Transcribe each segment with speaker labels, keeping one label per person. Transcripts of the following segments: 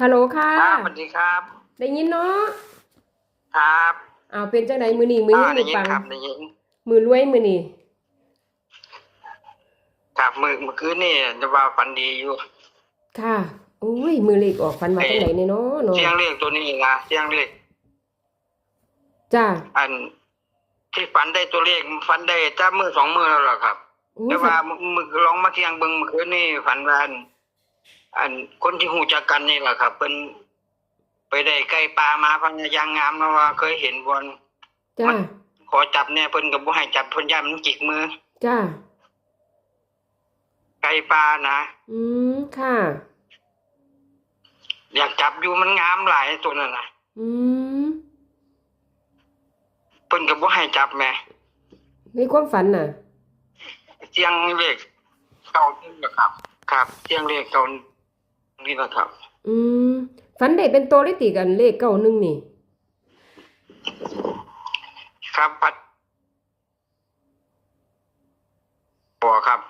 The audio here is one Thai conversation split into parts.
Speaker 1: ฮัลโหลค่ะ
Speaker 2: ครับสวัสดีครับ
Speaker 1: ได้ยินเนาะ
Speaker 2: ครับ
Speaker 1: อ้าวเป็นจังไดมือนี่มือ
Speaker 2: อ่า
Speaker 1: นี้
Speaker 2: ได้
Speaker 1: มือ
Speaker 2: ยิน
Speaker 1: ปัง
Speaker 2: ครับได้ยิน
Speaker 1: มือรวยมือนี่
Speaker 2: ครับมือเมื่อคืนนี่จะว่าฝันดีอยู่
Speaker 1: ค่ะโอ้ยมือเล็กออกฟันมาจังไดเนี่ยเนาะเนาะ
Speaker 2: เสียงเลขตัวนี้นะเสียงเลข
Speaker 1: จ้า
Speaker 2: อันที่ฝันได้ตัวเลขฝันได้จ้ามือสองมือแล้วเหรอครับ
Speaker 1: โอ้
Speaker 2: แต่
Speaker 1: ย
Speaker 2: ว่ามือลองมาเที่ยงเบิ่งเมื่อคืนนี่ฝันว่าอันอันคนที่หูจักกันนี่แหละครับเป็นไปได้ไก่ปลามาพังยางงามนะว่า เคยเห็นบอล
Speaker 1: จ้า
Speaker 2: ขอจับเนี่ยเพิ่นก็บ่ให้จับเพิ่นย่ามันจิกมือ
Speaker 1: จ้า
Speaker 2: ไก่ปลานะ
Speaker 1: อืมค่ะ
Speaker 2: อยากจับอยู่มันงามหลายตัวนั่นน่ะ
Speaker 1: อืม
Speaker 2: เพิ่นก็บ่ให้จับแหม่
Speaker 1: ในความฝันน่ะ
Speaker 2: เสียงเลขเก่านี่แหละครับ ครับเสียงเลขเก่านี่แหละครับ
Speaker 1: อืมฝันได้เป็นโตได้ติกันเลขเก้าหนึ่งนี่
Speaker 2: ครับพัดบ่ครับ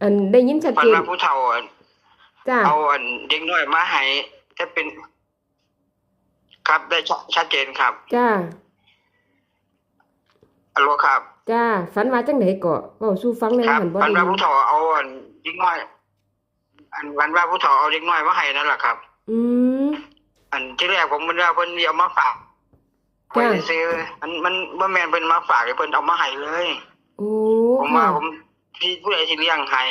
Speaker 1: อันได้ยินชัด
Speaker 2: พัน
Speaker 1: เจน
Speaker 2: ว่าผู้เฒ่าอะ
Speaker 1: จ้า
Speaker 2: เอาอันเด็กน้อยมาให้จะเป็น ครับได้ชัดชัดเจนครับ
Speaker 1: จ้า
Speaker 2: อัลโหลครับ
Speaker 1: จ้าฝันว่าจังไดเกาะเว้าสู่ฟังได้
Speaker 2: ครับ
Speaker 1: หันบ่
Speaker 2: พัน
Speaker 1: ได้
Speaker 2: ว่า
Speaker 1: ยิน
Speaker 2: ผู้เฒ่าเอาอันเด็กน้อย อันพันว่าผู้เฒ่าเอาเด็กน้อยมาให้นั่นแหละครับ
Speaker 1: อืม
Speaker 2: อันที่แรกผมมันว่าเพิ่นเอามาฝาก
Speaker 1: จ้ะ
Speaker 2: ไว้ซื้อมันมันบ่แม่นเพิ่นมาฝากให้เพิ่นเอามาให้เลย
Speaker 1: โอ้
Speaker 2: ผม
Speaker 1: ค่ะ
Speaker 2: ว่าผมที่ผู้ใดที่เลี้ยงให้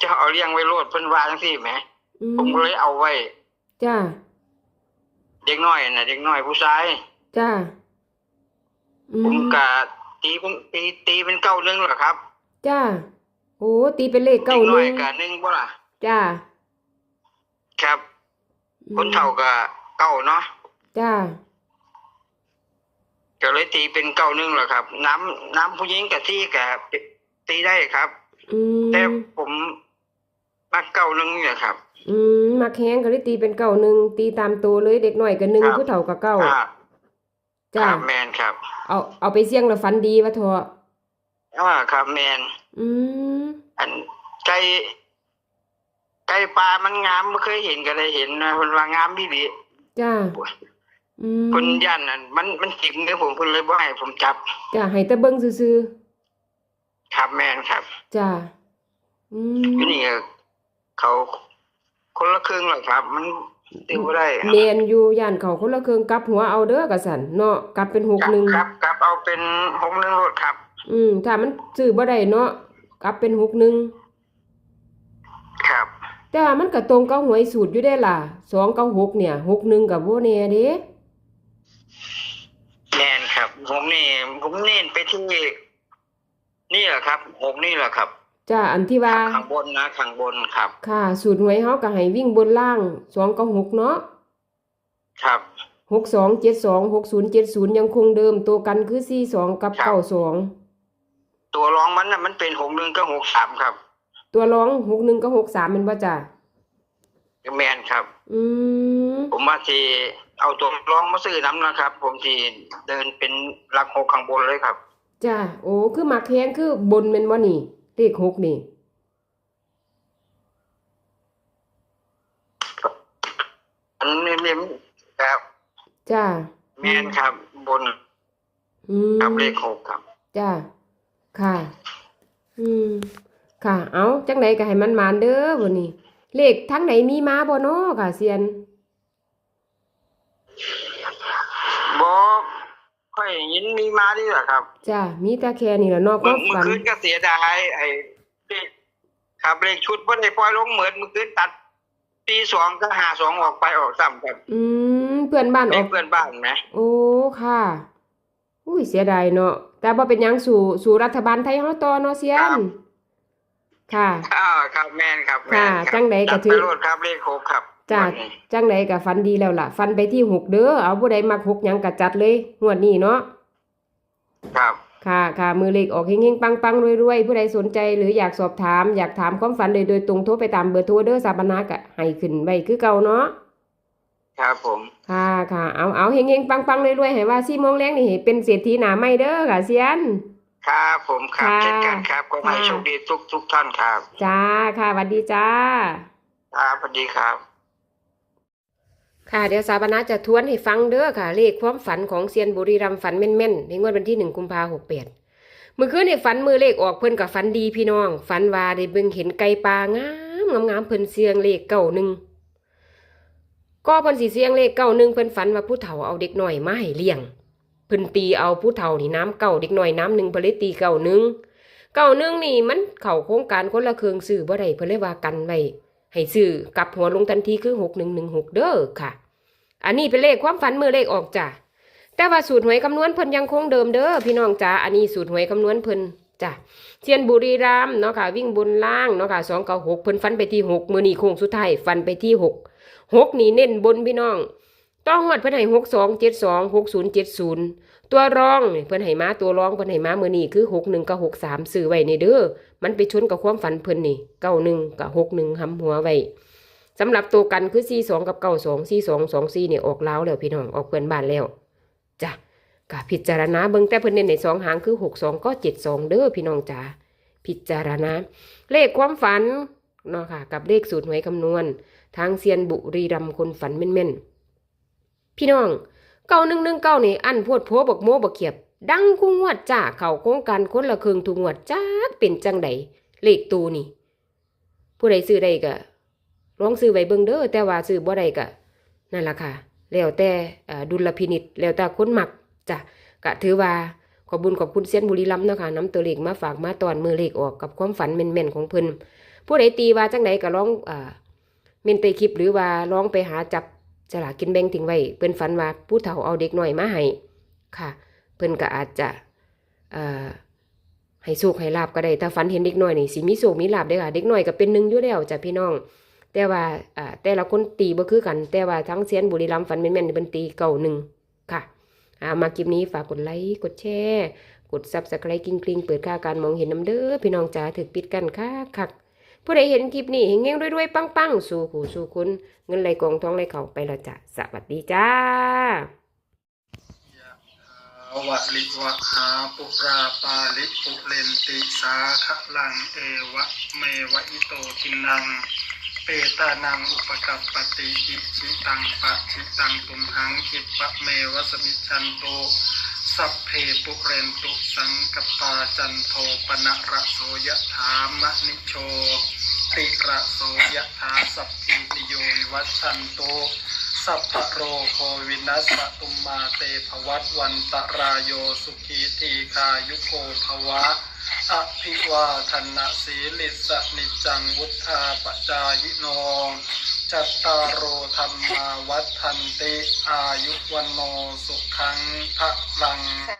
Speaker 2: จะเอาเลี้ยงไว้โลดเพิ่นว่าจังซี่แหม
Speaker 1: อื
Speaker 2: ผมก็เลยเอาไว้
Speaker 1: จ้า
Speaker 2: เด็กน้อยน่ะเด็กน้อยผู้ชาย
Speaker 1: จ้าอื
Speaker 2: ผม
Speaker 1: ม
Speaker 2: ก็ตีเป็นตีตีเป็นเก้าหนึงเหรอครับ
Speaker 1: จ้าโอ้ตีเป็นเลข
Speaker 2: เด็
Speaker 1: เก้ากห
Speaker 2: น้อ
Speaker 1: นึ่
Speaker 2: ย
Speaker 1: ง
Speaker 2: ก็หนึงบ่ล่ะ
Speaker 1: จ้า
Speaker 2: ครับ
Speaker 1: อืม
Speaker 2: คนเฒ่าก็เก้าเนาะ
Speaker 1: จ้า
Speaker 2: ก็เลยตีเป็นเก้าหนึงเหรอครับ น้ำน้ำผู้หญิงกับที่ก็ตีได้ครับ
Speaker 1: อืม
Speaker 2: แต่ผมมักเก้าหนึงเนี่ยครับ
Speaker 1: อืมมักแฮงก็เลยตีเป็นเก้าหนึ่งตีตามตัวเลยเด็กน้อยก็หนึ่ง
Speaker 2: ครับ
Speaker 1: ผู้เฒ่าก็เก้า
Speaker 2: อ่า
Speaker 1: จ้า
Speaker 2: ครับแมนครับ
Speaker 1: เอาเอาไปเสี่ยงแล้วฝันดีวะเถอะ
Speaker 2: อ่าครับแมน
Speaker 1: อืม
Speaker 2: อันไก่ไก่ปลามันงามไม่เคยเห็นก็เลยเห็นนะเพิ่นว่างามพี่ดี
Speaker 1: จ้าอืม
Speaker 2: เพิ่นย่านนั่นมันมันจิกมือผมเพิ่นเลยบ่ให้ผมจับ
Speaker 1: จ้าให้แต่เบิ่งซื่อ
Speaker 2: ครับแมนครับ
Speaker 1: ๆจ้าอืม
Speaker 2: อยู่นี่ก็เขาคนละครึ่งหรอกครับ มัน ติวบ่ได้ครับ
Speaker 1: เนียนอยู่ย่านเขาคนละเครื่องกลับหัวเอาเด้อกะสันเนาะกลับเป็นหกหนึ่ง
Speaker 2: ครับครับเอาเป็นหกหนึ่งรถครับ
Speaker 1: อืมถ้ามันซื้อบ่ได้เนาะกลับเป็นหกหนึ่ง
Speaker 2: ครับ
Speaker 1: แต่ว่ามันก็ตรงกับหวยสูตรอยู่ได้ล่ะสองกับหกเนี่ยหกหนึ่งกับโบแน่เด้
Speaker 2: แมนครับผมนี่ผมเน้นไปที่นี่แหละครับหกนี่แหละครับ
Speaker 1: จ้าอันที่ว่า
Speaker 2: ข้างบนนะข้างบนครับ
Speaker 1: ค่ะ สูตรหวยเฮาก็ให้วิ่งบนล่างสองกับหกเนาะ
Speaker 2: ครับ
Speaker 1: หกสองเจ็ดสองหกศูนย์เจ็ดศูนย์ยังคงเดิมตัวกันคือสี่สองกับ
Speaker 2: ครับ
Speaker 1: เก้าสอง
Speaker 2: ตัวรองมันน่ะมันเป็นหกหนึ่งก็หกสามครับ
Speaker 1: ตัวร้องหกหนึ่งกับหกสามเป็นว่าจ้า
Speaker 2: แมนครับ
Speaker 1: อืม
Speaker 2: ผมว่าที่เอาตัวรองมาซื้อน้ำนะครับ ผมที่เดินเป็นหลักหกข้างบนเลยครับ
Speaker 1: จ้าโอ้คือมักแฮงคือบนเป็นว่านี่ เลขหกนี่
Speaker 2: อันนี้นี่ครับ
Speaker 1: จ้า
Speaker 2: แมนครับ บน
Speaker 1: อืม
Speaker 2: ครับเลขหกครับ
Speaker 1: จ้าค่ะ อืม ค่ะ เอาจังไหนก็ให้มันมานเด้อบ่นี้เลขทั้งไหนมีมาบ่เนาะค่ะเซียน
Speaker 2: บอ ค่อยยินมีมาดีแหละครับ
Speaker 1: จ้ามีแต่แค่นี้ล่ะเนาะค
Speaker 2: เมื่
Speaker 1: วา
Speaker 2: อ
Speaker 1: ม
Speaker 2: เมื่อ
Speaker 1: ฝัน
Speaker 2: คืนก็เสียดายไอ้เลขครับเลขชุดเพิ่นได้ปล่อยลงเหมือนเมื่อคืนตัดตีสองก็หาสองออกไปออกซ้ำครับ
Speaker 1: อืมเพื่อนบ้านอ
Speaker 2: เล
Speaker 1: อ
Speaker 2: ข
Speaker 1: ก
Speaker 2: เพื่อนบ้านไหม
Speaker 1: โอ้ค่ะ อุ้ยเสียดายเนาะแต่บ่เป็นหยังสู่สู่รัฐบาลไทยเฮาต่อเนาะเซียน ค่ะ
Speaker 2: อ่าครับแมนครับแมน
Speaker 1: ค่ะ
Speaker 2: ครับ
Speaker 1: จังใดก็
Speaker 2: จัด
Speaker 1: ถื
Speaker 2: ไป
Speaker 1: อ
Speaker 2: โลดครับเลขหกครับ
Speaker 1: จ้า
Speaker 2: วันนี้
Speaker 1: จังไหนก็ฟันดีแล้วล่ะ ฟันไปที่หกเด้อเอาผู้ใดมักหกหยังก็จัดเลยงวดนี้เนาะ
Speaker 2: ครับ
Speaker 1: ค่ะค่ะมือเล็กออกเฮงๆ ปังๆรวยๆผู้ใดสนใจหรืออยากสอบถาม อยากถามความฝันโดยโดยตรงโทรไปตามเบอร์โทรเด้อสาบานากะให้ขึ้นไว้คือเก่าเนาะ
Speaker 2: ครับผม
Speaker 1: ค่ะค่ะเอาเอาเฮงๆปังๆรวยๆให้ว่าซี่โมงแรงนี่ให้เป็นเศรษฐีหน้าใหม่เด้อค่ะเซียน
Speaker 2: คครับผมครับ
Speaker 1: ค่ะ
Speaker 2: เช่นกันครับก็ให้
Speaker 1: ค่ะ
Speaker 2: โชคดีทุกทุกท่านครับ
Speaker 1: จ้าค่ะสวัสดีจ้า
Speaker 2: ครับสวัสดีครับ
Speaker 1: ค่ะเดี๋ยวสาบานะจะทวนให้ฟังเด้อค่ะ เลขความฝันของเซียนบุรีรัมฝันแม่นๆในงวดวันที่หนึ่งกุมภาหกแปดเมื่อคืนในฝันมือเลขออกเพิ่นกับฝันดีพี่น้องฝันว่าได้เบิ่งเห็นไก่ปลางามงามงามเพิ่นเสียงเลขเก้าหนึ่งก็เพิ่นสิเสียงเลขเก้าหนึ่งเพิ่นฝันว่าผู้เฒ่าเอาเด็กหน่อยมาให้เลี้ยงเพิ่นตีเอาผู้เฒ่านี่น้ำเก้าเด็กหน่อยน้ำหนึ่งเพิ่นเลยตีเก้าหนึ่งเก้าหนึ่งนี่มันเข้าโครงการคนละเครื่องซื้อบ่ได้เพิ่นเลยว่ากันไว้ ให้ซื้อกลับหัวลงทันทีคือหกหนึ่งหนึ่งหกเด้อค่ะ อันนี้เป็นเลขความฝันมือเลขออกจ้ะแต่ว่าสูตรหวยคำนวณเพิ่นยังคงเดิมเด้อพี่น้องจ้าอันนี้สูตรหวยคำนวณเพิ่นจ้ะเชียนบุรีรัมเนาะค่ะ วิ่งบนล่างเนาะค่ะสองเก้าหกเพิ่นฟันไปที่หกมือนีโค้งสุดท้ายฟันไปที่หกหกนี่เน้นบนพี่น้อง ต้องหวดเพิ่นให้หกสองเจ็ดสองหกศูนย์เจ็ดศูนย์ตัวรองเพิ่นให้มาตัวรองเพิ่นให้มามือนี่คือหกหนึ่งกับหกสามซื้อไว้ในเด้อมันไปชนกับความฝันเพิ่นนี่เก้าหนึ่งกับหกหนึ่งหำหัวไว้สำหรับตัวกันคือ42กับ92 42 24เนี่ยออกแล้วแล้วพี่น้องออกเพื่อนบ้านแล้วจ้ะก็พิจารณาเบิ่งแต่เพิ่นเน้นในสองหางคือ62ก็72เด้อพี่น้องจ๋าพิจารณาเลขความฝันเนาะค่ะ กับเลขสูตรหวยคำนวณ ทางเซียนบุรีรัมคนฝันแม่นๆ พี่น้องเก้าหนึ่งหนึ่งเก้านี่อันพวดโพบกโมบกเขียบ ดังคู่งวดจ้าเข้าโครงการคนละครึ่งทุกงวดจ้าเป็นจังใดเลขตูนี่ ผู้ใดซื้อได้ก็ลองซื้อไว้เบิ่งเด้อแต่ว่าซื้อบ่ได้ก็นั่นล่ะค่ะ แล้วแต่ดุลพินิจแล้วแต่คนหมักจ้ะก็ถือว่าขอบุญขอบคุณเซียนบุรีรัมย์นะคะน้ำตัวเลขมาฝากมาตอนมือเลขออกกับความฝันแม่นๆของเพิ่นผู้ใดตีว่าจังไดก็ลองอ่าเมนเตคลิปหรือว่าลองไปหาจับ สลากกินแบ่งทิ้งไว้ เพิ่นฝันว่าผู้เฒ่าเอาเด็กหน้อยมาให้ค่ะ เพิ่นก็อาจจะให้โชคให้ลาบก็ได้ถ้าฝันเห็นเด็กหน้อยนี่สิมีโชคมีลาบเด้ค่ะเด็กหน้อยก็เป็นหนึ่งอยู่แล้วจ้ะพี่น้อง แต่ว่าแต่ละคนตีบ่คือกัน แต่ว่าทั้งเซียนบุรีรัมย์ฝันแม่นๆนี่เพิ่นตีเก่าหนึ่งค่ะอามาคลิปนี้ฝากกดไลค์กดแชร์กด Subscribe กิ้งกลิงเปิดค่าการมองเห็นน้ำเด้อพี่น้องจ๋าถึกปิดกันค่ะคัก ผู้ใดเห็นคลิปนี้เฮงๆรวยๆปังๆ สู่หูสู่คุณเงินไหลกองทองไหลเข้าไปและจ้ะสวัสดีจ้า
Speaker 3: วะลิวะหาปุราปาลิปุเรนติสาคะลังเอวะเมวะอิโตทินัง เปตานังอุปกัปปติอิชิตังปะชิตังตุมหังคิปะเมวะสมิจฉันโต สัพเพปุเรนตุสังกปาจันโทปนะระโสยะถามะนิโชติระโสยะถาสัพพิติโยวิวัชันโตสัพพะโรโควินัสสตุมมาเตภวัตวันตรายโยสุขีทีคายุโกภวะอภิวาทนาสีลิสนิจจังวุธาปจายโน จัตตารโอธรรมาวัฏทันติ อายุวันโนสุขังพระลัง